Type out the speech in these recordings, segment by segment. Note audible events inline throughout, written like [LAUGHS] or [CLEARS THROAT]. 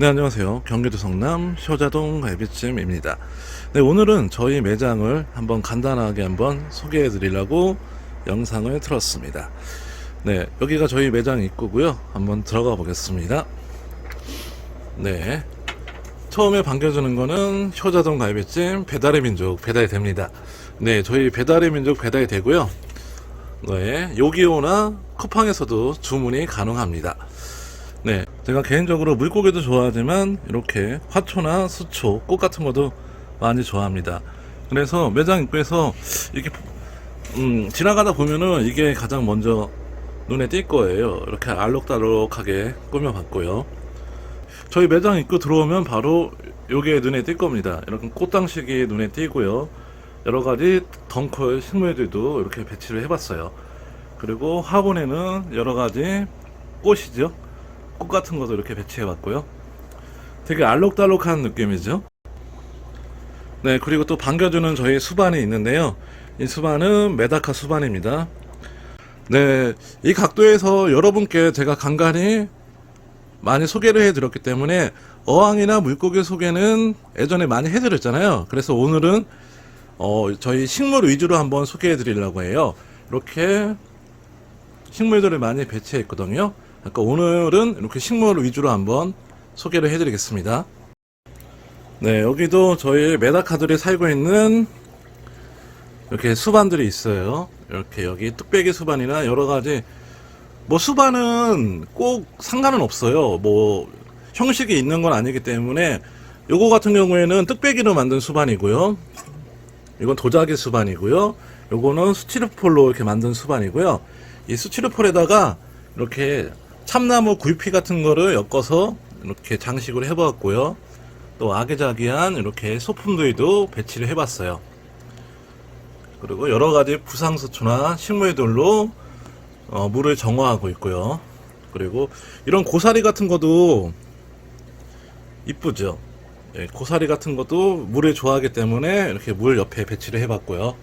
네, 안녕하세요. 경기도 성남 효자동 갈비찜입니다. 네, 오늘은 저희 매장을 한번 간단하게 한번 소개해 드리려고 영상을 틀었습니다. 네, 여기가 저희 매장 입구고요. 한번 들어가 보겠습니다. 네. 처음에 반겨주는 거는 효자동 갈비찜 배달의 민족 배달이 됩니다. 네, 저희 배달의 민족 배달이 되고요. 네, 요기요나 쿠팡에서도 주문이 가능합니다. 네, 제가 개인적으로 물고기도 좋아하지만 이렇게 화초나 수초, 꽃 같은 것도 많이 좋아합니다. 그래서 매장 입구에서 이렇게 음, 지나가다 보면은 이게 가장 먼저 눈에 띌 거예요. 이렇게 알록달록하게 꾸며봤고요. 저희 매장 입구 들어오면 바로 요게 눈에 띌 겁니다. 이렇게 꽃당식이 눈에 띄고요. 여러 가지 덩쿨 식물들도 이렇게 배치를 해봤어요. 그리고 화분에는 여러 가지 꽃이죠. 꽃 같은 것도 이렇게 배치해봤고요. 되게 알록달록한 느낌이죠. 네, 그리고 또 반겨주는 저희 수반이 있는데요. 이 수반은 메다카 수반입니다. 네, 이 각도에서 여러분께 제가 간간히 많이 소개를 해드렸기 때문에 어항이나 물고기 소개는 예전에 많이 해드렸잖아요. 그래서 오늘은 어, 저희 식물 위주로 한번 소개해 드리려고 해요. 이렇게 식물들을 많이 배치했거든요. 그러니까 오늘은 이렇게 식물 위주로 한번 소개를 해드리겠습니다. 네, 여기도 저희 메다카들이 살고 있는 이렇게 수반들이 있어요. 이렇게 여기 뚝배기 수반이나 여러 가지 뭐 수반은 꼭 상관은 없어요. 뭐 형식이 있는 건 아니기 때문에 요거 같은 경우에는 뚝배기로 만든 수반이고요. 이건 도자기 수반이고요. 요거는 스티로폴로 이렇게 만든 수반이고요. 이 스티로폴에다가 이렇게 참나무 굴피 같은 거를 엮어서 이렇게 장식을 해봤고요. 또 아기자기한 이렇게 소품들도 배치를 해봤어요. 그리고 여러 가지 부상수초나 식물들로 어, 물을 정화하고 있고요. 그리고 이런 고사리 같은 것도 이쁘죠. 예, 고사리 같은 것도 물을 좋아하기 때문에 이렇게 물 옆에 배치를 해봤고요.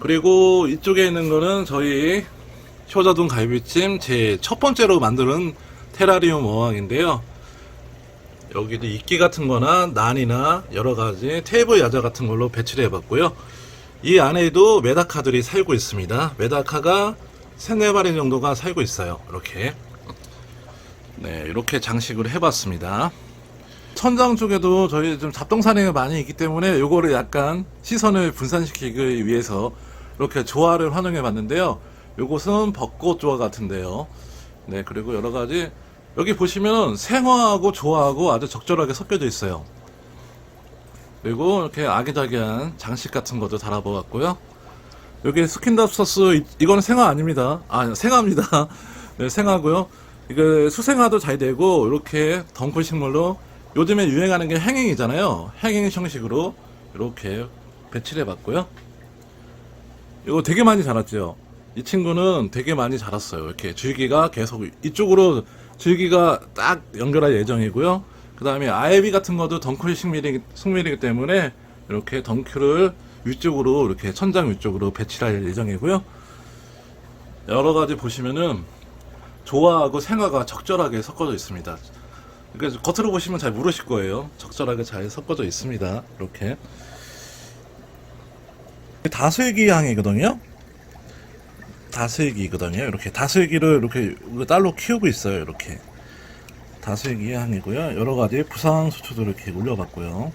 그리고 이쪽에 있는 거는 저희 효자동 갈비찜 제 첫 번째로 만드는 테라리움 어항인데요. 여기도 이끼 같은 거나 난이나 여러 가지 테이블 야자 같은 걸로 배치를 해봤고요. 이 안에도 메다카들이 살고 있습니다. 메다카가 세네 마리 정도가 살고 있어요. 이렇게. 네, 이렇게 장식을 해봤습니다. 천장 쪽에도 저희 좀 잡동사니가 많이 있기 때문에 요거를 약간 시선을 분산시키기 위해서 이렇게 조화를 활용해 봤는데요. 요것은 벚꽃 조화 같은데요. 네, 그리고 여러 가지 여기 보시면 생화하고 조화하고 아주 적절하게 섞여져 있어요. 그리고 이렇게 아기자기한 장식 같은 것도 달아보았고요. 여기 스킨답 소스 이- 이거는 생화 아닙니다. 아 생화입니다. [LAUGHS] 네, 생화고요. 이거 수생화도 잘 되고 이렇게 덩쿨 식물로 요즘에 유행하는 게 행잉이잖아요. 행잉 형식으로 이렇게 배치를 해봤고요. 이거 되게 많이 자랐죠. 이 친구는 되게 많이 자랐어요. 이렇게 줄기가 계속 이쪽으로 줄기가 딱 연결할 예정이고요. 그 다음에 아이비 같은 것도 덩쿨 식물이, 식물이기 때문에 이렇게 덩쿨을 위쪽으로 이렇게 천장 위쪽으로 배치할 예정이고요. 여러 가지 보시면은 조화하고 생화가 적절하게 섞어져 있습니다. 그러니까 겉으로 보시면 잘 모르실 거예요. 적절하게 잘 섞어져 있습니다. 이렇게 다슬기 향이거든요. 다슬기거든요. 이렇게 다슬기를 이렇게 딸로 키우고 있어요. 이렇게 다슬기 향이고요. 여러 가지 부상 수초도 이렇게 올려봤고요.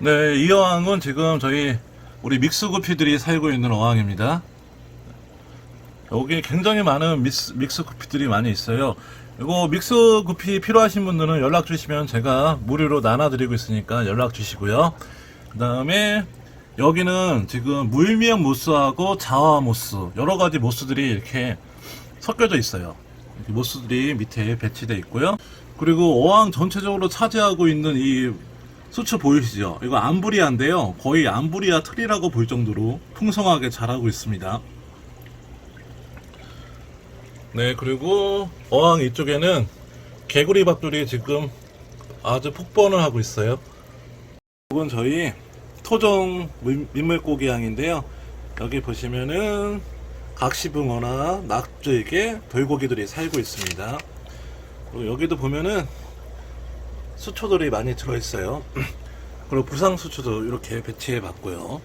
네, 이 어항은 지금 저희 우리 믹스구피들이 살고 있는 어항입니다. 여기 굉장히 많은 믹스, 믹스 구피들이 많이 있어요. 이거 믹스 구피 필요하신 분들은 연락 주시면 제가 무료로 나눠드리고 있으니까 연락 주시고요. 그 다음에 여기는 지금 물미역 모스하고 자화 모스 여러 가지 모스들이 이렇게 섞여져 있어요. 이렇게 모스들이 밑에 배치되어 있고요. 그리고 어항 전체적으로 차지하고 있는 이 수초 보이시죠? 이거 암브리아인데요. 거의 암브리아 틀이라고 볼 정도로 풍성하게 자라고 있습니다. 네, 그리고 어항 이쪽에는 개구리 밥들이 지금 아주 폭번을 하고 있어요. 이건 저희 토종 민- 민물고기 항인데요. 여기 보시면은 각시붕어나 낙조에게 돌고기들이 살고 있습니다. 그리고 여기도 보면은 수초들이 많이 들어있어요. [CLEARS THROAT] 그리고 부상 수초도 이렇게 배치해 봤고요.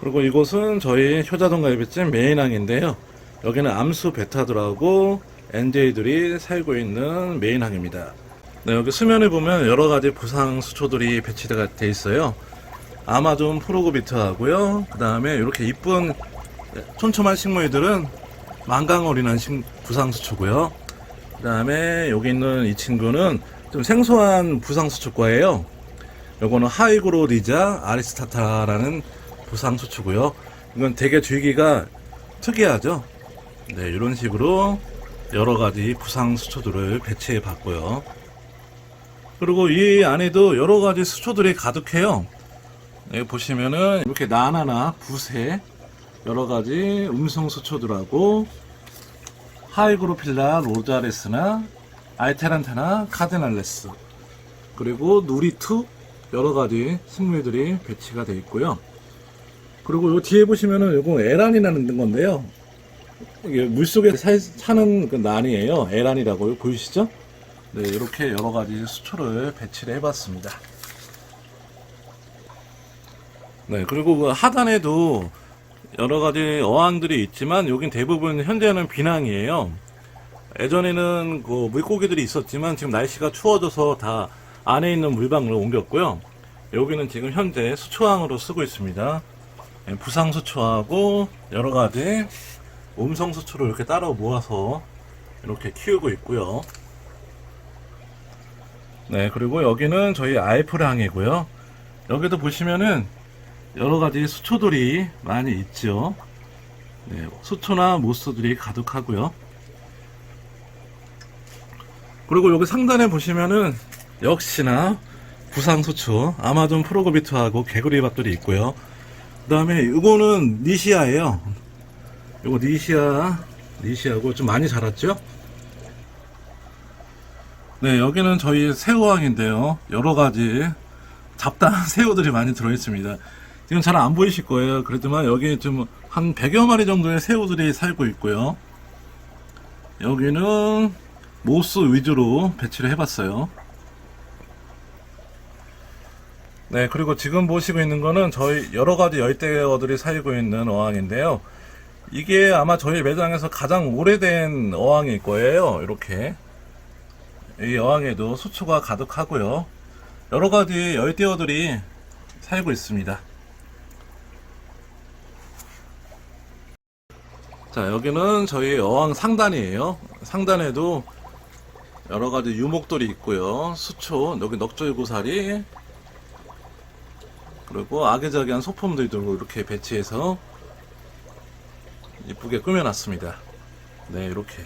그리고 이곳은 저희 효자동 갈비찜 메인항인데요. 여기는 암수 베타들하고 NJ들이 살고 있는 메인항입니다. 네, 여기 수면에 보면 여러 가지 부상 수초들이 배치가 돼 있어요. 아마존 프로그비트하고요. 그 다음에 이렇게 이쁜 촘촘한 식물들은 망강어린한 식- 부상 수초고요. 그 다음에 여기 있는 이 친구는 좀 생소한 부상 수초과예요. 요거는 하이그로리자 아리스타타라는 부상 수초고요. 이건 되게 줄기가 특이하죠. 네, 이런 식으로 여러 가지 부상 수초들을 배치해 봤고요. 그리고 이 안에도 여러 가지 수초들이 가득해요. 네, 보시면은 이렇게 나나나 부세 여러 가지 음성 수초들하고 하이그로필라 로자레스나 알테란테나 카데날레스 그리고 누리투 여러 가지 식물들이 배치가 되어 있고요. 그리고 요 뒤에 보시면은 요거 에란이라는 건데요. 이게 물속에 살, 사는 그 난이에요. 에란이라고 보이시죠? 네, 이렇게 여러 가지 수초를 배치를 해봤습니다. 네, 그리고 그 하단에도 여러 가지 어항들이 있지만 여긴 대부분 현재는 비낭이에요. 예전에는 그 물고기들이 있었지만 지금 날씨가 추워져서 다 안에 있는 물방으로 옮겼고요. 여기는 지금 현재 수초항으로 쓰고 있습니다. 네, 부상 수초하고 여러 가지 음성 수초를 이렇게 따로 모아서 이렇게 키우고 있고요. 네, 그리고 여기는 저희 알프랑이고요. 여기도 보시면은 여러 가지 수초들이 많이 있죠. 네, 수초나 모스들이 가득하고요. 그리고 여기 상단에 보시면은 역시나 부상수초 아마존 프로그비트하고 개구리밥들이 있고요. 그 다음에 이거는 니시아예요. 이거 니시아, 니시아고 좀 많이 자랐죠? 네, 여기는 저희 새우왕인데요. 여러 가지 잡다한 [LAUGHS] 새우들이 많이 들어있습니다. 지금 잘 안 보이실 거예요. 그렇지만 여기 좀 한 100여 마리 정도의 새우들이 살고 있고요. 여기는 모스 위주로 배치를 해봤어요. 네, 그리고 지금 보시고 있는 거는 저희 여러 가지 열대어들이 살고 있는 어항인데요. 이게 아마 저희 매장에서 가장 오래된 어항일 거예요. 이렇게. 이 어항에도 수초가 가득하고요. 여러 가지 열대어들이 살고 있습니다. 자, 여기는 저희 어항 상단이에요. 상단에도 여러 가지 유목들이 있고요. 수초, 여기 넉절고사리, 그리고 아기자기한 소품들도 이렇게 배치해서 이쁘게 꾸며놨습니다. 네, 이렇게.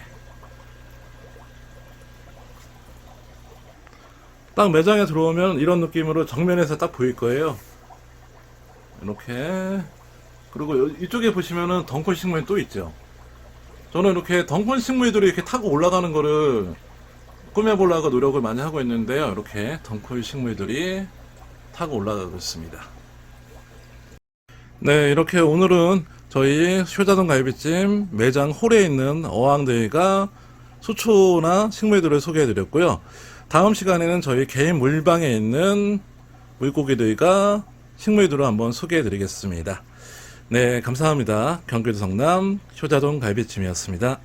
딱 매장에 들어오면 이런 느낌으로 정면에서 딱 보일 거예요. 이렇게. 그리고 여- 이쪽에 보시면은 덩컨 식물이 또 있죠. 저는 이렇게 덩컨 식물들이 이렇게 타고 올라가는 거를 꾸며보려고 노력을 많이 하고 있는데요. 이렇게 덩컨 식물들이 타고 올라가고 있습니다. 네, 이렇게 오늘은 저희 효자동 갈비찜 매장 홀에 있는 어항들과 수초나 식물들을 소개해 드렸고요. 다음 시간에는 저희 개인 물방에 있는 물고기들과 식물들을 한번 소개해 드리겠습니다. 네, 감사합니다. 경기도 성남 효자동 갈비찜이었습니다.